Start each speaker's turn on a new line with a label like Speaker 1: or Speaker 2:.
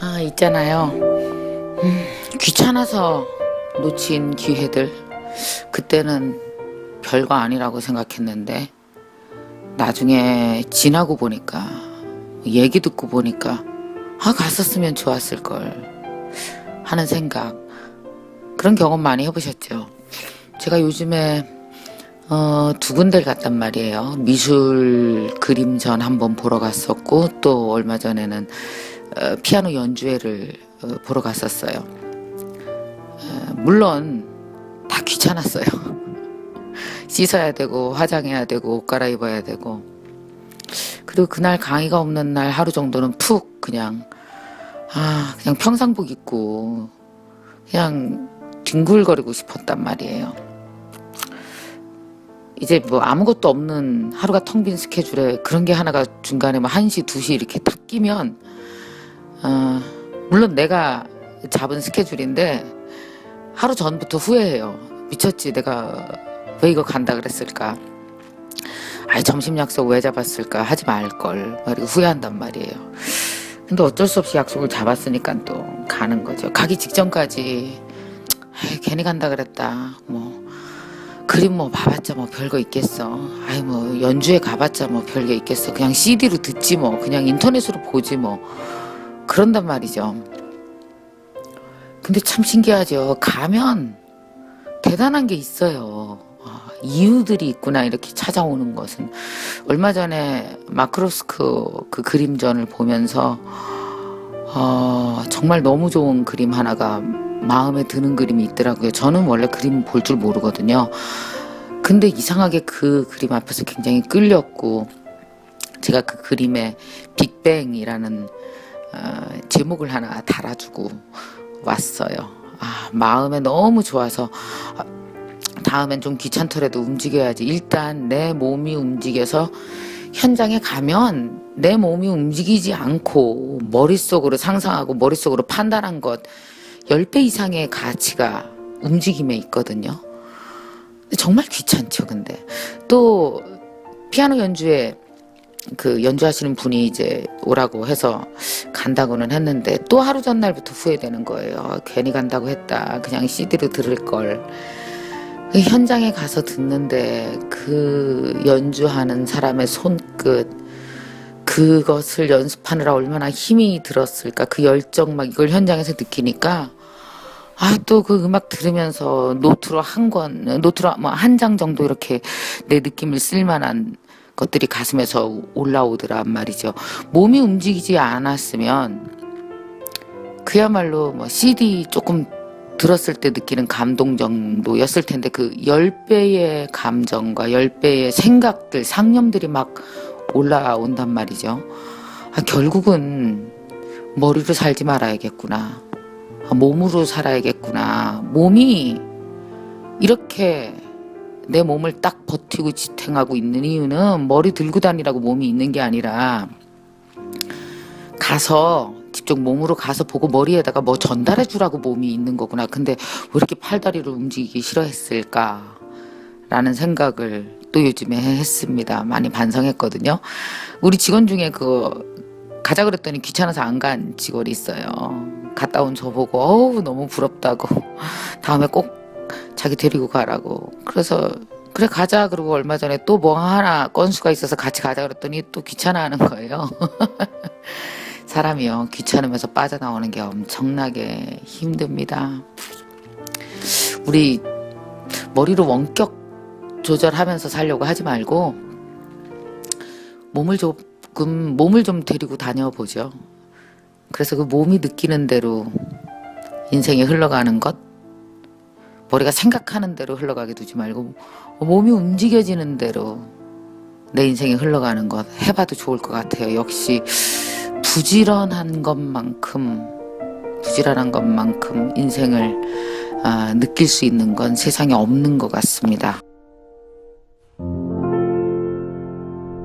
Speaker 1: 아, 있잖아요. 음, 귀찮아서 놓친 기회들. 그때는 별거 아니라고 생각했는데, 나중에 지나고 보니까, 얘기 듣고 보니까, 아, 갔었으면 좋았을걸. 하는 생각. 그런 경험 많이 해보셨죠? 제가 요즘에, 어, 두 군데를 갔단 말이에요. 미술 그림전 한번 보러 갔었고, 또 얼마 전에는 어, 피아노 연주회를 어, 보러 갔었어요. 어, 물론 다 귀찮았어요. 씻어야 되고 화장해야 되고 옷 갈아입어야 되고 그리고 그날 강의가 없는 날 하루 정도는 푹 그냥 아 그냥 평상복 입고 그냥 뒹굴거리고 싶었단 말이에요. 이제 뭐 아무것도 없는 하루가 텅 빈 스케줄에 그런 게 하나가 중간에 뭐 1시, 2시 이렇게 탁 끼면 어, 물론 내가 잡은 스케줄인데 하루 전부터 후회해요. 미쳤지 내가 왜 이거 간다 그랬을까? 아이 점심 약속 왜 잡았을까? 하지 말걸. 그리고 후회한단 말이에요. 근데 어쩔 수 없이 약속을 잡았으니까 또 가는 거죠. 가기 직전까지 아이, 괜히 간다 그랬다. 뭐 그림 뭐 봐봤자 뭐 별거 있겠어. 아이 뭐 연주회 가봤자 뭐 별게 있겠어. 그냥 CD로 듣지 뭐. 그냥 인터넷으로 보지 뭐. 그런단 말이죠. 근데 참 신기하죠. 가면 대단한 게 있어요. 아, 이유들이 있구나 이렇게 찾아오는 것은 얼마 전에 마크로스크 그 그림전을 보면서 어, 정말 너무 좋은 그림 하나가 마음에 드는 그림이 있더라고요. 저는 원래 그림 볼 줄 모르거든요. 근데 이상하게 그 그림 앞에서 굉장히 끌렸고 제가 그 그림에 빅뱅이라는 어, 제목을 하나 달아주고 왔어요. 아, 마음에 너무 좋아서 아, 다음엔 좀 귀찮더라도 움직여야지. 일단 내 몸이 움직여서 현장에 가면 내 몸이 움직이지 않고 머릿속으로 상상하고 머릿속으로 판단한 것 10배 이상의 가치가 움직임에 있거든요. 정말 귀찮죠, 근데. 또 피아노 연주에 그 연주하시는 분이 이제 오라고 해서 간다고는 했는데 또 하루 전날부터 후회되는 거예요. 괜히 간다고 했다. 그냥 CD로 들을 걸. 그 현장에 가서 듣는데 그 연주하는 사람의 손끝 그것을 연습하느라 얼마나 힘이 들었을까 그 열정 막 이걸 현장에서 느끼니까 아 또 그 음악 들으면서 노트로 한 권 노트로 뭐 한 장 정도 이렇게 내 느낌을 쓸만한 것들이 가슴에서 올라오더란 말이죠. 몸이 움직이지 않았으면 그야말로 뭐 CD 조금 들었을 때 느끼는 감동 정도였을 텐데 그 10배의 감정과 10배의 생각들, 상념들이 막 올라온단 말이죠. 아, 결국은 머리로 살지 말아야겠구나. 아, 몸으로 살아야겠구나. 몸이 이렇게 내 몸을 딱 버티고 지탱하고 있는 이유는 머리 들고 다니라고 몸이 있는 게 아니라 가서 직접 몸으로 가서 보고 머리에다가 뭐 전달해 주라고 몸이 있는 거구나. 근데 왜 이렇게 팔다리를 움직이기 싫어했을까? 라는 생각을 또 요즘에 했습니다. 많이 반성했거든요. 우리 직원 중에 그 가자 그랬더니 귀찮아서 안 간 직원이 있어요. 갔다 온 저 보고 어우 너무 부럽다고 다음에 꼭 자기 데리고 가라고. 그래서 그래 가자 그러고 얼마 전에 또 뭐 하나 건수가 있어서 같이 가자 그랬더니 또 귀찮아하는 거예요. 사람이요 귀찮으면서 빠져나오는 게 엄청나게 힘듭니다. 우리 머리로 원격 조절하면서 살려고 하지 말고 몸을 조금 몸을 좀 데리고 다녀보죠. 그래서 그 몸이 느끼는 대로 인생이 흘러가는 것 머리가 생각하는 대로 흘러가게 두지 말고 몸이 움직여지는 대로 내 인생이 흘러가는 것 해봐도 좋을 것 같아요. 역시 부지런한 것만큼 부지런한 것만큼 인생을 아, 느낄 수 있는 건 세상에 없는 것 같습니다.